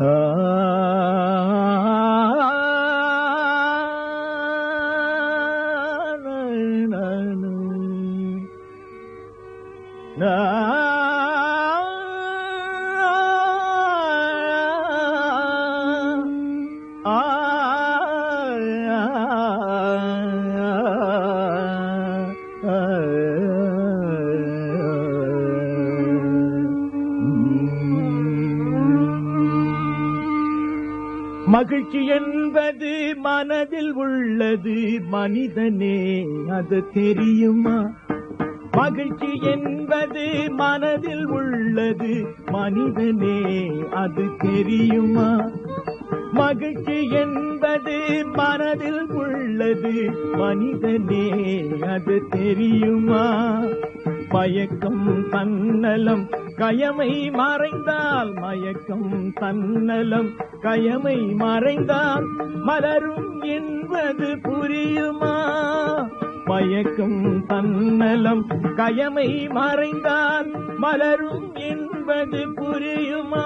Ah. மகிழ்ச்சி என்பது மனதில் உள்ளது மனிதனே அது தெரியுமா? மகிழ்ச்சி என்பது மனதில் உள்ளது மனிதனே அது தெரியுமா? மகிழ்ச்சி என்பது மனதில் உள்ளது மனிதனே அது தெரியுமா? பயக்கம் தன்னலம். கயமை மறைந்தால் மயக்கம் தன்னலம். கயமை மறைந்தால் மலரும் என்பது புரியுமா? மயக்கம் தன்னலம். கயமை மறைந்தால் மலரும் என்பது புரியுமா?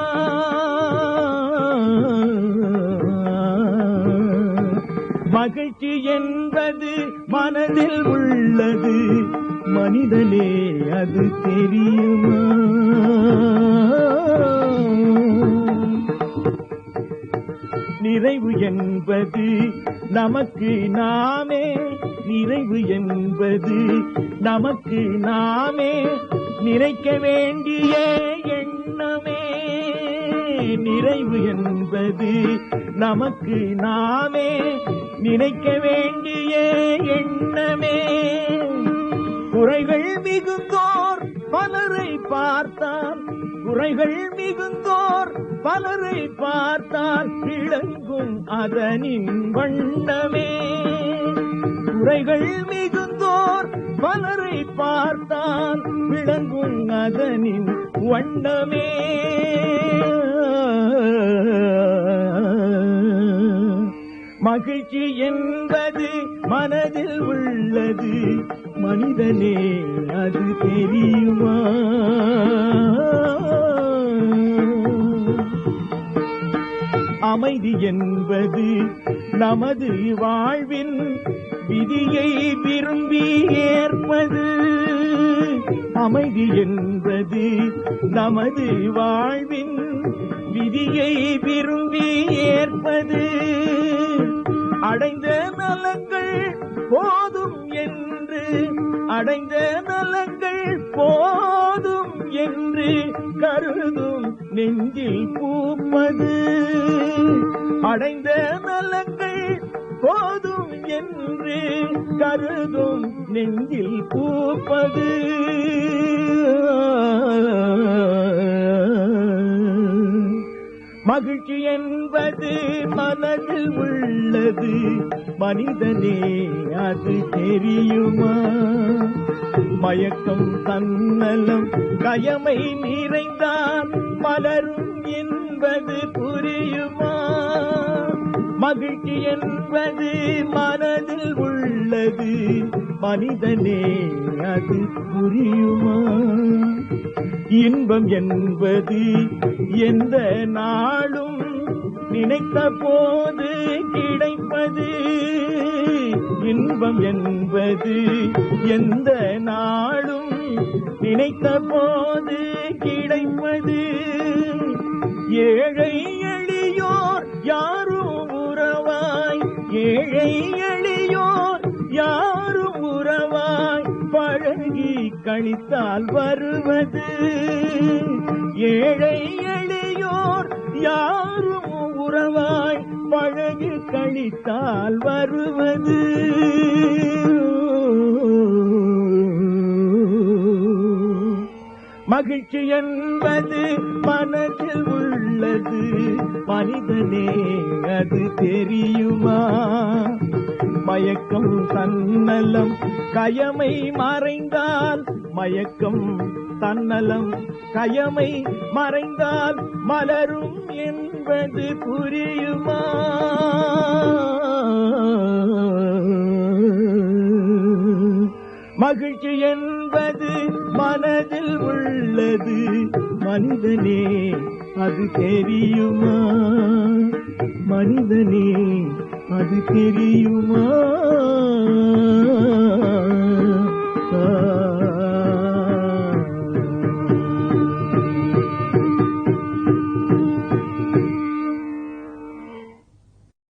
மகிழ்ச்சி என்பது மனதில் உள்ளது. மனிதனே அது தெரியுமா? நிறைவு என்பது நமக்கு நாமே நிறைவு என்பது நமக்கு நாமே நினைக்க வேண்டிய எண்ணமே. நிறைவு என்பது நமக்கு நாமே நினைக்க வேண்டிய எண்ணமே. குறைகள் மிகுந்தோர் பலரை பார்த்தார். குறைகள் மிகுந்தோர் பலரை பார்த்தார். விளங்கும் அதனின் வண்ணமே. குறைகள் மிகுந்தோர் பலரை பார்த்தால் விளங்கும் அதனின் வண்ணமே. மகிழ்ச்சி என்பது மனதில் உள்ளது. மனிதனே அது தெரியுமா? அமைதி என்பது நமது வாழ்வின் விதியை விரும்பி ஏற்பது. அமைதி என்பது நமது வாழ்வின் விதியை விரும்பி ஏற்பது. அடைந்த நலங்கள் போதும் என்று அடைந்த நலங்கள் போதும் என்று கருதும் நெஞ்சில் பூப்பது. அடைந்த நலங்கள் போதும் என்று கருதும் நெஞ்சில் பூப்பது. மகிழ்ச்சி என்பது மனதில் உள்ளது. மனிதனே அது தெரியுமா? மயக்கம் தன்னலம் கயமை நிறைந்தான் மலரும் என்பது புரியுமா? மகிழ்ச்சி என்பது மனதில் உள்ளது. மனிதனே அது புரியுமா? இன்பம் என்பது எந்த நாளும் நினைத்த போது கிடைப்பது. இன்பம் என்பது எந்த நாளும் நினைத்த போது கிடைப்பது. ஏழை ஏழை எளியோர் யாரும் உறவாய் பழகி கழித்தால் வருவது. ஏழை எளியோர் யாரும் உறவாய் பழகி கழித்தால் வருவது. மகிழ்ச்சி என்பது மனதில் உள்ளது. மனிதனே அது தெரியுமா? மயக்கம் தன்னலம் கயமை மறைந்தால் மயக்கம் தன்னலம் கயமை மறைந்தால் மலரும் என்பது புரியுமா? மகிழ்ச்சி என்பது மனதில் உள்ளது. மனிதனே அது தெரியுமா? மனிதனே அது தெரியுமா?